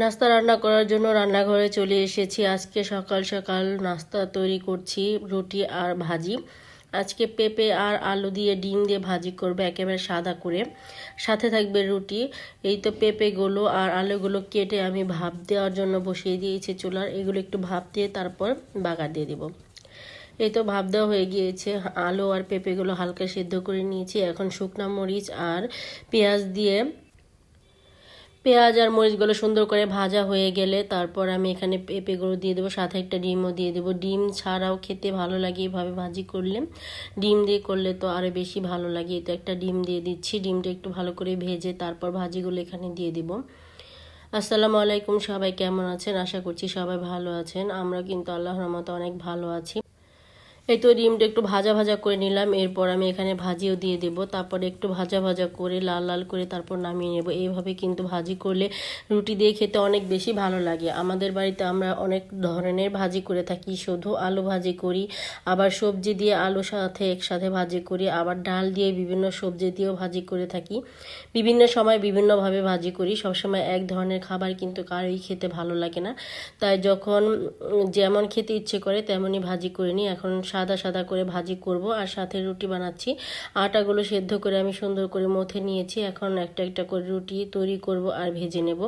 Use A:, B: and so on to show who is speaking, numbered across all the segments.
A: নাস্তা রান্না করার জন্য রান্নাঘরে চলে এসেছি। আজকে সকাল সকাল নাস্তা তৈরি করছি, রুটি আর ভাজি। আজকে পেঁপে আর আলু দিয়ে ডিম দিয়ে ভাজি করবে একেবারে সাদা করে। সাথে থাকবে রুটি। এই তো পেঁপেগুলো আর আলুগুলো কেটে আমি ভাপ দেওয়ার জন্য বসিয়ে দিয়েছি চুলার। এগুলো একটু ভাপ দিয়ে তারপর বাগার দিয়ে দিব। এই তো ভাপ দেওয়া হয়ে গিয়েছে। আলু আর পেঁপেগুলো হালকা সিদ্ধ করে নিয়েছি। এখন শুকনা মরিচ আর পেঁয়াজ দিয়ে পেঁয়াজ আর মরিচগুলো সুন্দর করে ভাজা হয়ে গেলে তারপর আমি এখানে পেঁপেগুলো দিয়ে দেবো, সাথে একটা ডিমও দিয়ে দেবো। ডিম ছাড়াও খেতে ভালো লাগে এভাবে ভাজি করলে। ডিম দিয়ে করলে তো আরও বেশি ভালো লাগে। তো একটা ডিম দিয়ে দিচ্ছি। ডিমটা একটু ভালো করে ভেজে তারপর ভাজিগুলো এখানে দিয়ে দিব। আসসালামু আলাইকুম সবাই, কেমন আছেন? আশা করছি সবাই ভালো আছেন। আমরা কিন্তু আল্লাহর রহমতে অনেক ভালো আছি। এই তো ডিমটা একটু ভাজা ভাজা করে নিলাম। এরপর আমি এখানে ভাজিও দিয়ে দেব। তারপরে একটু ভাজা ভাজা করে, লাল লাল করে তারপর নামিয়ে নেব। এইভাবে কিন্তু ভাজি করলে রুটি দিয়ে খেতে অনেক বেশি ভালো লাগে। আমাদের বাড়িতে আমরা অনেক ধরনের ভাজি করে থাকি। শুধু আলু ভাজি করি, আবার সবজি দিয়ে আলু সাথে একসাথে ভাজি করি, আবার ডাল দিয়ে বিভিন্ন সবজি দিয়েও ভাজি করে থাকি। বিভিন্ন সময় বিভিন্নভাবে ভাজি করি। সবসময় এক ধরনের খাবার কিন্তু কারোই খেতে ভালো লাগে না। তাই যখন যেমন খেতে ইচ্ছে করে তেমনই ভাজি করে নিই। এখন সাদা সাদা করে ভাজি করব আর সাথে রুটি বানাচ্ছি। আটাগুলো সেদ্ধ করে আমি সুন্দর করে মথে নিয়েছি। এখন একটা একটা করে রুটি তৈরি করব আর ভেজে নেব।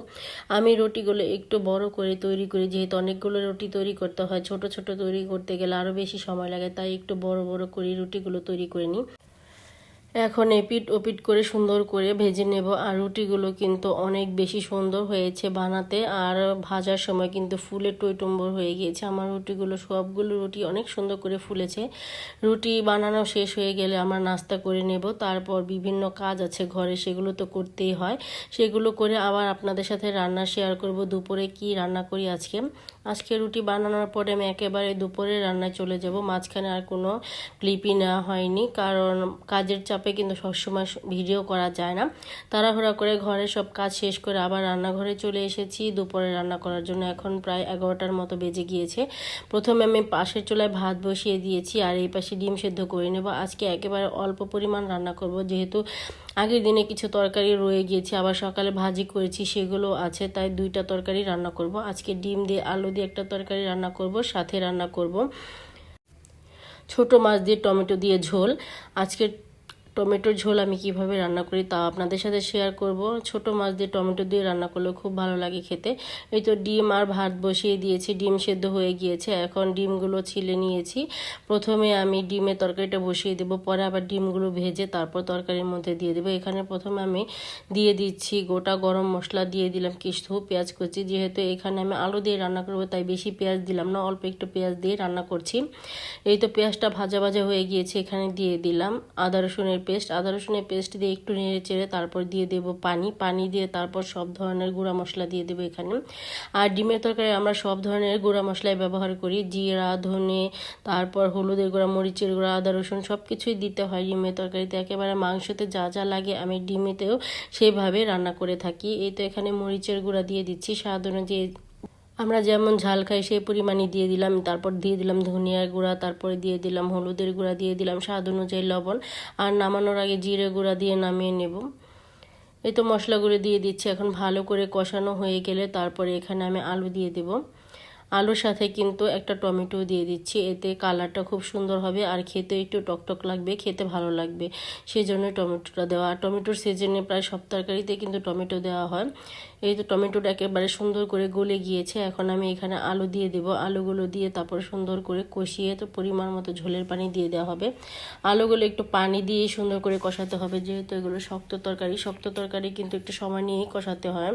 A: আমি রুটিগুলো একটু বড় করে তৈরি করি, যেহেতু অনেকগুলো রুটি তৈরি করতে হয়। ছোট ছোট তৈরি করতে গেলে আরও বেশি সময় লাগে, তাই একটু বড় বড় করে রুটিগুলো তৈরি করে নিই। এখন এপিট ওপিট করে সুন্দর করে ভেজে নেব। আর রুটিগুলো কিন্তু অনেক বেশি সুন্দর হয়েছে বানাতে। আর ভাজার সময় কিন্তু ফুলে টইটম্বর হয়ে গিয়েছে। আমার রুটিগুলো, সবগুলো রুটি অনেক সুন্দর করে ফুলেছে। রুটি বানানো শেষ হয়ে গেলে আমরা নাস্তা করে নেব। তারপর বিভিন্ন কাজ আছে ঘরে, সেগুলো তো করতেই হয়। সেগুলো করে আবার আপনাদের সাথে রান্না শেয়ার করব দুপুরে কি রান্না করি আজকে। আজকে রুটি বানানোর পরে আমি একেবারে দুপুরে রান্নায় চলে যাব। মাঝখানে আর কোনো ক্লিপই নেওয়া হয়নি। কারণ কাজের চাপে কিন্তু সবসময় ভিডিও করা যায় না। তাড়াহুড়া করে ঘরে সব কাজ শেষ করে আবার রান্নাঘরে চলে এসেছি। দুপুরে রান্না করার জন্য এখন প্রায় এগারোটার মতো বেজে গিয়েছে। প্রথমে আমি পাশের চুলায় ভাত বসিয়ে দিয়েছি আর এই পাশে ডিম সেদ্ধ করে নেব। আজকে একেবারে অল্প পরিমাণ রান্না করব। যেহেতু আগের দিনে কিছু তরকারি রয়ে গিয়েছে, আবার সকালে ভাজি করেছি, সেগুলো আছে, তাই দুইটা তরকারি রান্না করব। আজকে ডিম দিয়ে আলু দিয়ে একটা তরকারি রান্না করব, সাথে রান্না করব। ছোট মাছ দিয়ে টমেটো দিয়ে ঝোল। আজকে টমেটোর ঝোল আমি কীভাবে রান্না করি তা আপনাদের সাথে শেয়ার করব। ছোট মাছ দিয়ে টমেটো দিয়ে রান্না করলে খুব ভালো লাগে খেতে। এই তো ডিম আর ভাত বসিয়ে দিয়েছি, ডিম সেদ্ধ হয়ে গিয়েছে। এখন ডিমগুলো ছিলে নিয়েছি। প্রথমে আমি ডিমের তরকারিটা বসিয়ে দেব, পরে আবার ডিমগুলো ভেজে তারপর তরকারির মধ্যে দিয়ে দেবো। এখানে প্রথমে আমি দিয়ে দিচ্ছি গোটা গরম মশলা, দিয়ে দিলাম কিছু পেঁয়াজ করছি যেহেতু এখানে আমি আলু দিয়ে রান্না করব, তাই বেশি পেঁয়াজ দিলাম না, অল্প একটু পেঁয়াজ দিয়ে রান্না করছি। এই তো পেঁয়াজটা ভাজা ভাজা হয়ে গিয়েছে, এখানে দিয়ে দিলাম। আদা, রসুনের পেস্ট, আদা রসুনের পেস্ট দিয়ে একটু নেড়ে চেড়ে তারপর দিয়ে দেব পানি। পানি দিয়ে তারপর সব ধরনের গুঁড়া মশলা দিয়ে দেবো এখানে। আর ডিমের তরকারি আমরা সব ধরনের গুঁড়া মশলাই ব্যবহার করি। জিরা, ধনে, তারপর হলুদের গুঁড়া, মরিচের গুঁড়া, আদা রসুন সব কিছুই দিতে হয় ডিমের তরকারিতে। একেবারে মাংসতে যা যা লাগে আমি ডিমেতেও সেইভাবে রান্না করে থাকি। এই তো এখানে মরিচের গুঁড়া দিয়ে দিচ্ছি। স্বাদ অনুযায়ী আমরা যেমন ঝাল খাই সেই পরিমাণে দিয়ে দিলাম, তারপর দিয়ে দিলাম ধনিয়ার গুঁড়া, তারপরে দিয়ে দিলাম হলুদের গুঁড়া, দিয়ে দিলাম স্বাদ অনুযায়ী লবণ, আর নামানোর আগে জিরে গুঁড়া দিয়ে নামিয়ে নেব। এই তো মশলাগুলো দিয়ে দিচ্ছি, এখন ভালো করে কষানো হয়ে গেলে তারপরে এখানে আমি আলু দিয়ে দেবো। আলুর সাথে কিন্তু একটা টমেটো দিয়ে দিচ্ছি। এতে কালারটা খুব সুন্দর হবে আর খেতে একটু টকটক লাগবে, খেতে ভালো লাগবে। সেই জন্য টমেটোটা দেওয়া। আর টমেটোর সিজনে প্রায় সব তরকারিতে কিন্তু টমেটো দেওয়া হয়। এই তো টমেটোটা একেবারে সুন্দর করে গলে গিয়েছে। এখন আমি এখানে আলু দিয়ে দেবো। আলুগুলো দিয়ে তারপর সুন্দর করে কষিয়ে তো পরিমাণ মতো ঝোলের পানি দিয়ে দেওয়া হবে। আলুগুলো একটু পানি দিয়ে সুন্দর করে কষাতে হবে। যেহেতু এগুলো শক্ত তরকারি শক্ত তরকারি কিন্তু একটু সময় নিয়েই কষাতে হয়।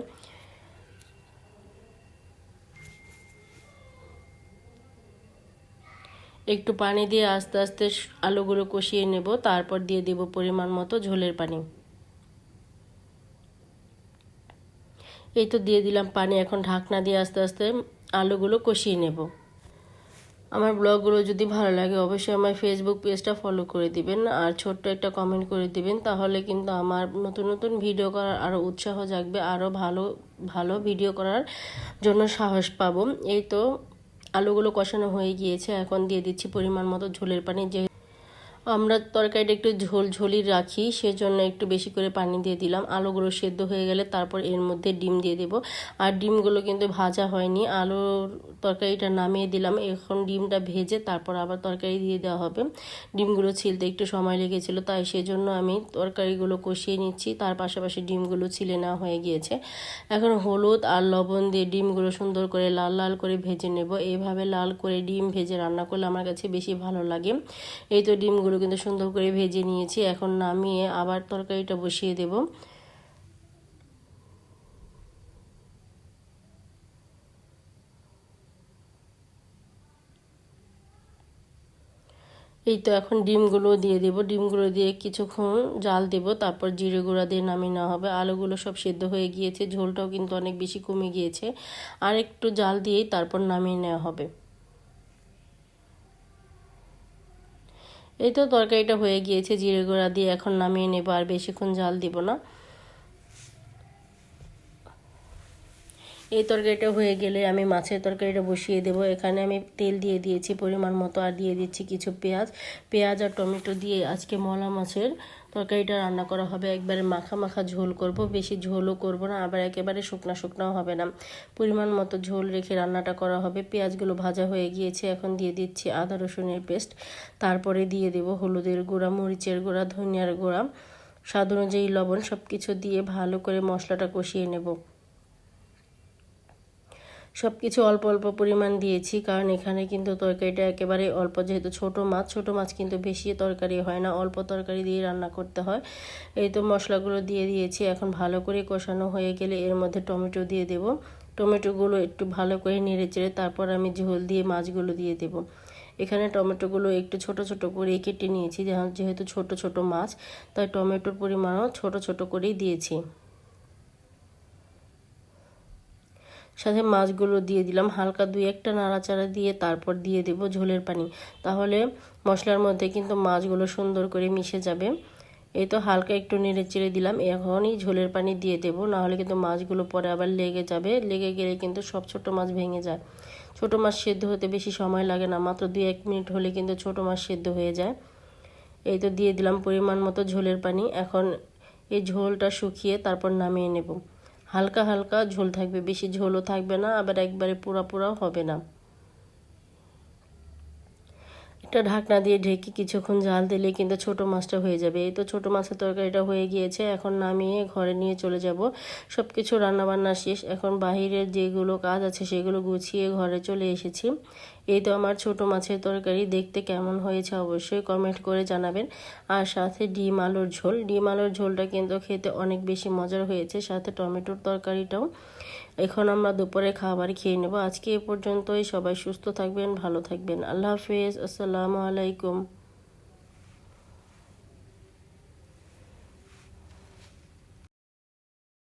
A: একটু পানি দিয়ে আস্তে আস্তে আলুগুলো কষিয়ে নেব, তারপর দিয়ে দেব পরিমাণ মতো ঝোলের পানি। এই তো দিয়ে দিলাম পানি, এখন ঢাকনা দিয়ে আস্তে আস্তে আলুগুলো কষিয়ে নেব। আমার ব্লগগুলো যদি ভালো লাগে, অবশ্যই আমার ফেসবুক পেজটা ফলো করে দিবেন, আর ছোট্ট একটা কমেন্ট করে দিবেন, তাহলে কিন্তু আমার নতুন নতুন ভিডিও করার আরও উৎসাহ জাগবে আরও ভালো ভালো ভিডিও করার জন্য সাহস পাবো। এই তো আলুগুলো কষানো হয়ে গিয়েছে এখন দিয়ে দিচ্ছি পরিমাণ মতো ঝোলের পানি যে আমরা তরকারিটা একটু ঝোল ঝোলি রাখি, সেজন্য একটু বেশি করে পানি দিয়ে দিলাম। আলুগুলো সেদ্ধ হয়ে গেলে তারপর এর মধ্যে ডিম দিয়ে দেব। আর ডিমগুলো কিন্তু ভাজা হয়নি, আলুর তরকারিটা নামিয়ে দিলাম। এখন ডিমটা ভেজে তারপর আবার তরকারি দিয়ে দেওয়া হবে। ডিমগুলো ছিলতে একটু সময় লেগেছিল, তাই সেজন্য আমি তরকারিগুলো কষিয়ে নিচ্ছি। তার পাশাপাশি ডিমগুলো ছিলে নেওয়া হয়ে গিয়েছে। এখন হলুদ আর লবণ দিয়ে ডিমগুলো সুন্দর করে লাল লাল করে ভেজে নেব। এইভাবে লাল করে ডিম ভেজে রান্না করলে আমার কাছে বেশি ভালো লাগে। এই তো ডিমগুলো কিন্তু সুন্দর করে ভেজে নিয়েছি। এখন নামিয়ে আবার তরকারিটা বসিয়ে দেব। এই তো এখন ডিমগুলো দিয়ে দেব। ডিমগুলো দিয়ে কিছুক্ষণ জাল দেব। তারপর জিরে গুঁড়া দিয়ে নামিয়ে নেওয়া হবে। আলুগুলো সব সেদ্ধ হয়ে গিয়েছে। ঝোলটাও কিন্তু অনেক বেশি কমে গিয়েছে। আর একটু জাল দিয়েই তারপর নামিয়ে নেওয়া হবে। এই তো তরকারিটা হয়ে গিয়েছে, জিরে গুঁড়া দিয়ে এখন নামিয়ে নেব আর বেশিক্ষণ জাল দিব না। এই তরকারিটা হয়ে গেলে আমি মাছের তরকারিটা বসিয়ে দেব। এখানে আমি তেল দিয়ে দিয়েছি পরিমাণ মতো আর দিয়ে দিচ্ছি কিছু পেঁয়াজ। পেঁয়াজ আর টমেটো দিয়ে আজকে মলা মাছের তরকারিটা রান্না করা হবে। একবারে মাখা মাখা ঝোল করব, বেশি ঝোলও করব না, আবার একেবারে শুকনা শুকনাও হবে না। পরিমাণ মতো ঝোল রেখে রান্নাটা করা হবে। পেঁয়াজগুলো ভাজা হয়ে গিয়েছে, এখন দিয়ে দিচ্ছি আদা রসুনের পেস্ট। তারপরে দিয়ে দেব হলুদের গুঁড়া, মরিচের গুঁড়া, ধনিয়ার গুঁড়া। স্বাদ অনুযায়ী লবণ সব কিছু দিয়ে ভালো করে মশলাটা কষিয়ে নেব। সব কিছু অল্প অল্প পরিমাণ দিয়েছি, কারণ এখানে কিন্তু তরকারিটা একেবারে অল্প, যেহেতু ছোট মাছ ছোট মাছ কিন্তু বেশি তরকারি হয় না, অল্প তরকারি দিয়ে রান্না করতে হয়। এই তো মশলাগুলো দিয়ে দিয়েছি, এখন ভালো করে কষানো হয়ে গেলে এর মধ্যে টমেটো দিয়ে দেব। টমেটোগুলো একটু ভালো করে নেড়ে চেড়ে তারপর আমি ঝোল দিয়ে মাছগুলো দিয়ে দেব। এখানে টমেটোগুলো একটু ছোট ছোট করে কেটে নিয়েছি যেহেতু ছোট ছোট মাছ, তাই টমেটোর পরিমাণও ছোট ছোট করেই দিয়েছি। সাথে মাছগুলো দিয়ে দিলাম। হালকা দুই একটা নাড়াচাড়া দিয়ে তারপর দিয়ে দেব ঝোলের পানি। তাহলে মশলার মধ্যে কিন্তু মাছগুলো সুন্দর করে মিশে যাবে। এই তো হালকা একটু নেড়ে চেড়ে দিলাম। এখনই ঝোলের পানি দিয়ে দেব। নাহলে কিন্তু মাছগুলো পরে আবার লেগে যাবে। লেগে গেলে কিন্তু সব ছোট মাছ ভেঙে যায়। ছোট মাছ সেদ্ধ হতে বেশি সময় লাগে না। মাত্র দুই এক মিনিট হলে কিন্তু ছোট মাছ সেদ্ধ হয়ে যায়। এই তো দিয়ে দিলাম পরিমাণ মতো ঝোলের পানি। এখন এই ঝোলটা শুকিয়ে তারপর নামিয়ে নেব। হালকা হালকা ঝোল থাকবে, বেশি ঝোলও থাকবে না, আবার একবারে পুরা পুরাও হবে না। একটা ঢাকনা দিয়ে ঢেকে কিছুক্ষণ জাল দিলে কিন্তু ছোট মাছটা হয়ে যাবে। এই তো ছোট মাছের তরকারিটা হয়ে গিয়েছে, এখন নামিয়ে ঘরে নিয়ে চলে যাব। সব কিছু রান্নাবান্না শেষ, এখন বাহিরের যেগুলো কাজ আছে সেগুলো গুছিয়ে ঘরে চলে এসেছি। এই তো আমার ছোট মাছের তরকারি, দেখতে কেমন হয়েছে অবশ্যই কমেন্ট করে জানাবেন। আর সাথে ডিম আলুর ঝোল, ডিম আলুর ঝোলটা কিন্তু খেতে অনেক বেশি মজার হয়েছে, সাথে টমেটোর তরকারিটাও। এখন আমরা দুপুরে খাবার খেয়ে নেব। আজকে এ পর্যন্তই, সবাই সুস্থ থাকবেন, ভালো থাকবেন। আল্লাহ হাফেজ, আসসালামু আলাইকুম।